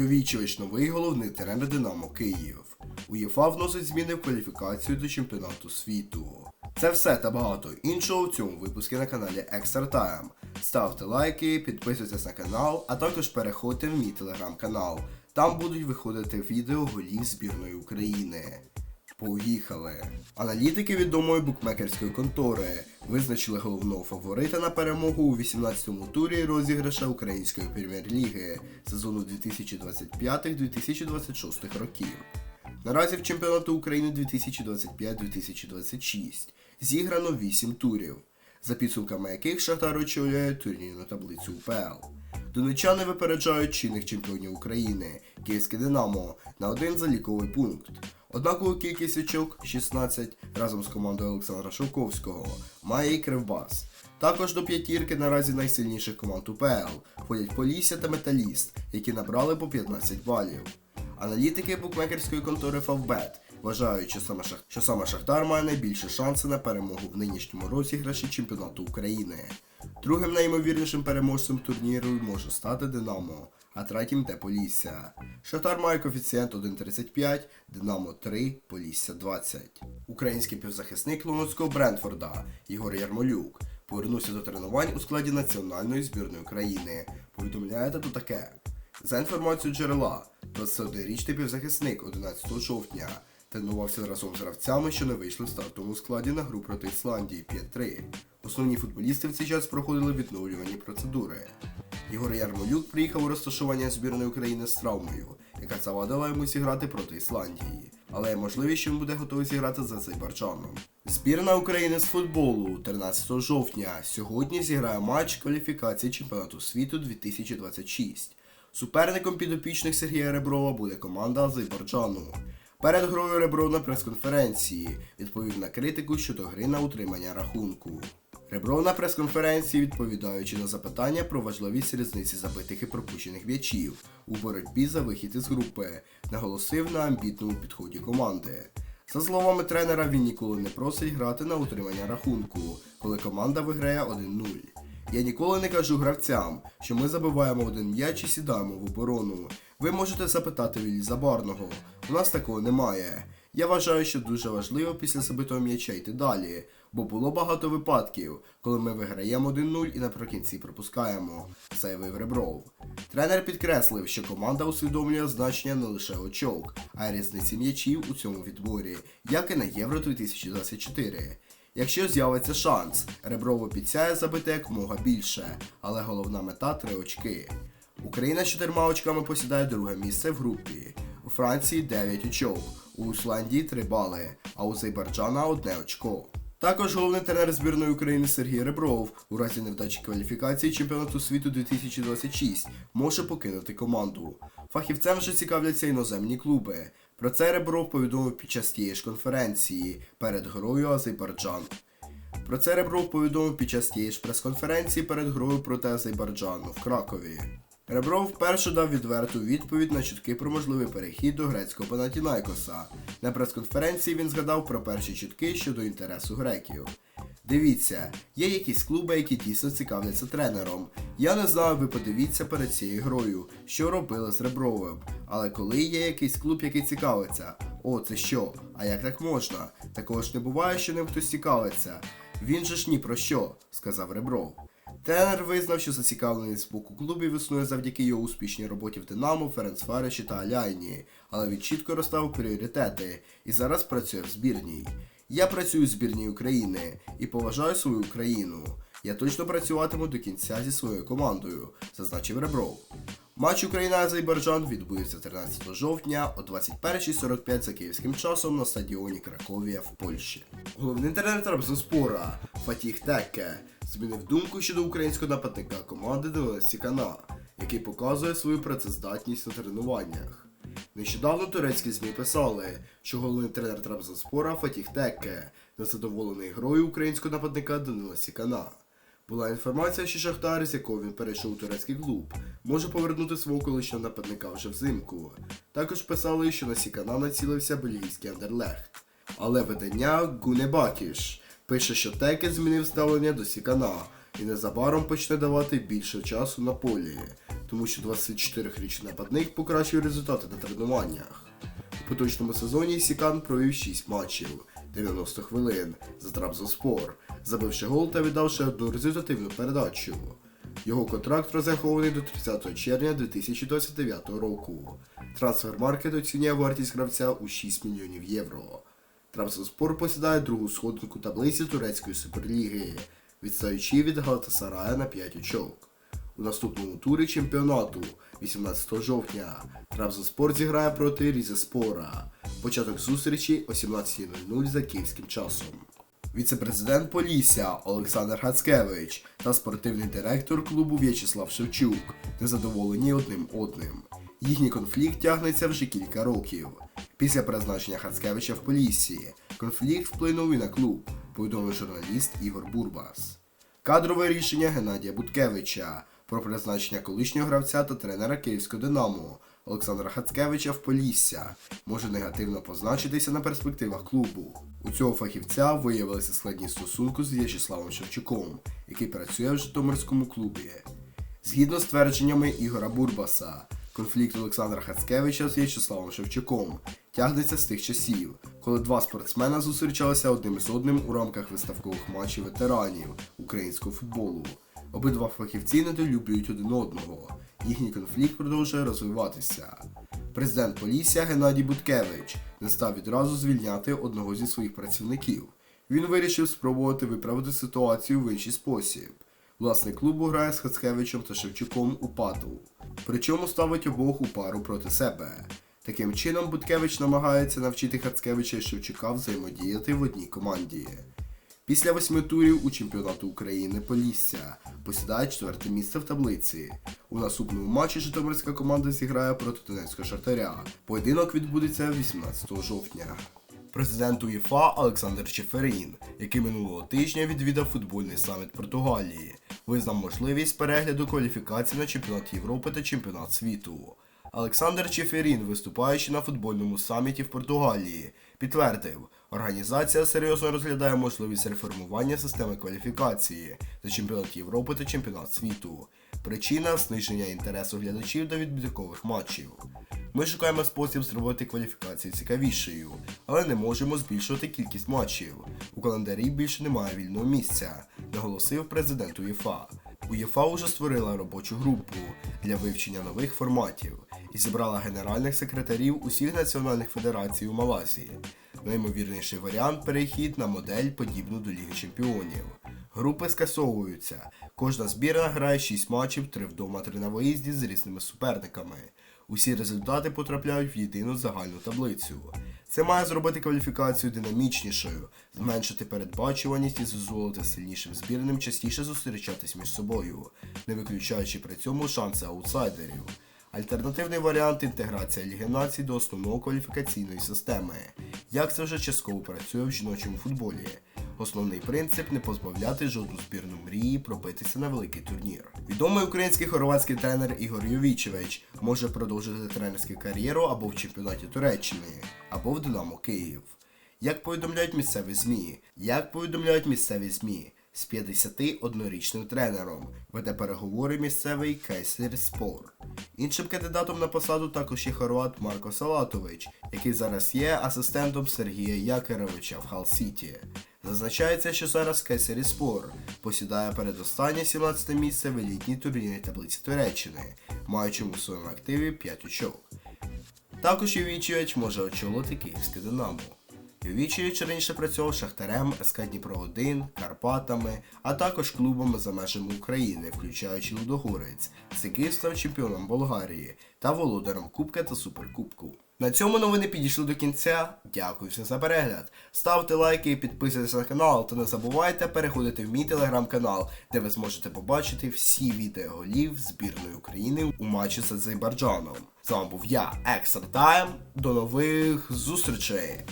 Йовічевич новий головний тренер Динамо Київ. УЄФА вносить зміни в кваліфікацію до чемпіонату світу. Це все та багато іншого в цьому випуску на каналі Extra Time. Ставте лайки, підписуйтесь на канал, а також переходьте в мій телеграм-канал. Там будуть виходити відео голів збірної України. Поїхали! Аналітики відомої букмекерської контори визначили головного фаворита на перемогу у 18-му турі розіграша Української прем'єр-ліги сезону 2025-2026 років. Наразі в чемпіонату України 2025-2026 зіграно 8 турів, за підсумками яких Шахтар очолює турнірну таблицю УПЛ. Донечани випереджають чинних чемпіонів України Київське Динамо на один заліковий пункт. Однакову кількість очок 16 разом з командою Олександра Шовковського має і Кривбас. Також до п'ятірки наразі найсильніших команд УПЛ входять Полісся та Металіст, які набрали по 15 балів. Аналітики букмекерської контори Фавбет вважають, що саме, Шах... що саме Шахтар має найбільше шанси на перемогу в нинішньому розіграші чемпіонату України. Другим найімовірнішим переможцем турніру може стати Динамо, а третім те Полісся. Шахтар має коефіцієнт 1,35, Динамо 3, Полісся 20. Український півзахисник Лондонського Брентфорда Ігор Ярмолюк повернувся до тренувань у складі національної збірної України. Повідомляє тут таке. За інформацією джерела, 21-річний півзахисник 11 жовтня тренувався разом з гравцями, що не вийшли в стартовому складі на гру проти Ісландії 5-3. Основні футболісти в цей час проходили відновлювані процедури. Ігор Ярмолюк приїхав у розташування збірної України з травмою, яка завадила йому зіграти проти Ісландії. Але є можливість, що він буде готовий зіграти за Азербайджаном. Збірна України з футболу 13 жовтня сьогодні зіграє матч кваліфікації чемпіонату світу 2026. Суперником підопічних Сергія Реброва буде команда Азербайджану. Перед грою Ребров на прес-конференції відповів на критику щодо гри на утримання рахунку. Ребров на прес-конференції, відповідаючи на запитання про важливість різниці забитих і пропущених м'ячів у боротьбі за вихід із групи, наголосив на амбітному підході команди. За словами тренера, він ніколи не просить грати на утримання рахунку, коли команда виграє 1-0. Я ніколи не кажу гравцям, що ми забиваємо один м'яч і сідаємо в оборону. Ви можете запитати Віллі Забарного. У нас такого немає. Я вважаю, що дуже важливо після забитого м'яча йти далі, бо було багато випадків, коли ми виграємо 1-0 і наприкінці пропускаємо, заявив Ребров. Тренер підкреслив, що команда усвідомлює значення не лише очок, а й різниці м'ячів у цьому відборі, як і на Євро 2024. Якщо з'явиться шанс, Ребров обіцяє забити якомога більше, але головна мета три очки. Україна з чотирма очками посідає друге місце в групі. У Франції 9 очок, у Ісландії 3 бали, а у Азербайджана 1 очко. Також головний тренер збірної України Сергій Ребров у разі невдачі кваліфікації чемпіонату світу 2026 може покинути команду. Фахівцем вже цікавляться іноземні клуби. Про це Ребров повідомив під час тієї ж конференції перед грою Азербайджан. Про це Ребров повідомив під час тієї ж прес-конференції перед грою проти Азербайджану в Кракові. Ребров вперше дав відверту відповідь на чутки про можливий перехід до грецького Панатінайкоса. На прес-конференції він згадав про перші чутки щодо інтересу греків. Дивіться, є якісь клуби, які дійсно цікавляться тренером. Я не знаю, ви подивіться перед цією грою, що робили з Ребровим. Але коли є якийсь клуб, який цікавиться, о, це що? А як так можна? Такого ж не буває, що ним хтось цікавиться. Він же ж ні про що, сказав Ребров. Тренер визнав, що зацікавленість з боку клубів існує завдяки його успішній роботі в Динамо, Ференцфареші та Аляйні, але він чітко розставив пріоритети і зараз працює в збірній. Я працюю в збірній України і поважаю свою країну. Я точно працюватиму до кінця зі своєю командою, зазначив Ребров. Матч Україна-Азербайджан відбудеться 13 жовтня о 21.45 за київським часом на стадіоні Краковія в Польщі. Головний тренер Трабзонспора Фатіх Текке змінив думку щодо українського нападника команди Денис Сікана, який показує свою працездатність на тренуваннях. Нещодавно турецькі ЗМІ писали, що головний тренер Трабзонспора Фатіх Текке незадоволений грою українського нападника Данила Сікана. Була інформація, що Шахтар, з якого він перейшов у турецький клуб, може повернути свого колишнього нападника вже взимку. Також писали, що на Сікана націлився бельгійський Андерлехт. Але видання Гунебакіш пише, що Теке змінив ставлення до Сікана і незабаром почне давати більше часу на полі. тому що 24-річний нападник покращив результати на тренуваннях. У поточному сезоні Сікан провів 6 матчів 90 хвилин за Трабзонспор, забивши гол та віддавши одну результативну передачу. Його контракт розрахований до 30 червня 2029 року. Трансфермаркет оцінює вартість гравця у 6 мільйонів євро. Трабзонспор посідає другу сходинку таблиці турецької суперліги, відстаючи від Галатасарая на 5 очок. У наступному турі чемпіонату 18 жовтня Трабзонспор зіграє проти Різеспора. Початок зустрічі о 17.00 за київським часом. Віце-президент Полісся Олександр Гацкевич та спортивний директор клубу В'ячеслав Шевчук незадоволені одним одним. Їхній конфлікт тягнеться вже кілька років. Після призначення Хацкевича в Поліссі конфлікт вплинув і на клуб, повідомив журналіст Ігор Бурбас. Кадрове рішення Геннадія Буткевича про призначення колишнього гравця та тренера Київського Динамо Олександра Хацкевича в Полісся може негативно позначитися на перспективах клубу. У цього фахівця виявилися складні стосунки з В'ячеславом Шевчуком, який працює в Житомирському клубі. Згідно з твердженнями Ігора Бурбаса, конфлікт Олександра Хацкевича з В'ячеславом Шевчуком тягнеться з тих часів, коли два спортсмена зустрічалися одним з одним у рамках виставкових матчів ветеранів українського футболу. Обидва фахівці недолюблюють один одного. Їхній конфлікт продовжує розвиватися. Президент Полісся Геннадій Буткевич не став відразу звільняти одного зі своїх працівників. Він вирішив спробувати виправити ситуацію в інший спосіб. Власник клубу грає з Хацкевичем та Шевчуком у падл. Причому ставить обох у пару проти себе. Таким чином Буткевич намагається навчити Хацкевича і Шевчука взаємодіяти в одній команді. Після восьми турів у чемпіонату України Полісся посідає четверте місце в таблиці. У наступному матчі Житомирська команда зіграє проти Донецького Шахтаря. Поєдинок відбудеться 18 жовтня. Президент УЄФА Олександр Чеферін, який минулого тижня відвідав футбольний саміт Португалії, визнав можливість перегляду кваліфікації на чемпіонат Європи та чемпіонат світу. Олександр Чеферін, виступаючи на футбольному саміті в Португалії, підтвердив, організація серйозно розглядає можливість реформування системи кваліфікації за чемпіонат Європи та чемпіонат світу. Причина зниження інтересу глядачів до відбіркових матчів. Ми шукаємо спосіб зробити кваліфікацію цікавішою, але не можемо збільшувати кількість матчів. У календарі більше немає вільного місця, наголосив президент УЄФА. УЄФА уже створила робочу групу для вивчення нових форматів і зібрала генеральних секретарів усіх національних федерацій у Малайзії. Наймовірніший варіант перехід на модель, подібну до Ліги Чемпіонів. Групи скасовуються. Кожна збірна грає 6 матчів, 3 вдома, 3 на виїзді з різними суперниками. Усі результати потрапляють в єдину загальну таблицю. Це має зробити кваліфікацію динамічнішою, зменшити передбачуваність і дозволити сильнішим збірним частіше зустрічатись між собою, не виключаючи при цьому шанси аутсайдерів. Альтернативний варіант інтеграція Ліги Націй до основного кваліфікаційної системи, як це вже частково працює в жіночому футболі. Основний принцип не позбавляти жодну збірну мрії пробитися на великий турнір. Відомий український хорватський тренер Ігор Йовічевич може продовжити тренерську кар'єру або в чемпіонаті Туреччини, або в Динамо Київ. Як повідомляють місцеві ЗМІ, як повідомляють місцеві ЗМІ, з 51-річним тренером веде переговори місцевий Кайсер Спор. Іншим кандидатом на посаду також є хорват Марко Салатович, який зараз є асистентом Сергія Якеровича в Хал-Сіті. Зазначається, що зараз Кайсері Спор посідає передостаннє 17 місце в елітній турнірній таблиці Туреччини, маючи у своєму активі 5 очок. Також Євічевич може очолити київське Динамо. Йовічевич раніше працював Шахтарем, СК Дніпро 1, Карпатами, а також клубами за межами України, включаючи Лудогорець, з який став чемпіоном Болгарії та володарем Кубка та Суперкубку. На цьому новини підійшли до кінця. Дякую всім за перегляд. Ставте лайки, підписуйтесь на канал та не забувайте переходити в мій телеграм-канал, де ви зможете побачити всі відео голів збірної України у матчі з Азербайджаном. З вами був я, Екстра Тайм. До нових зустрічей!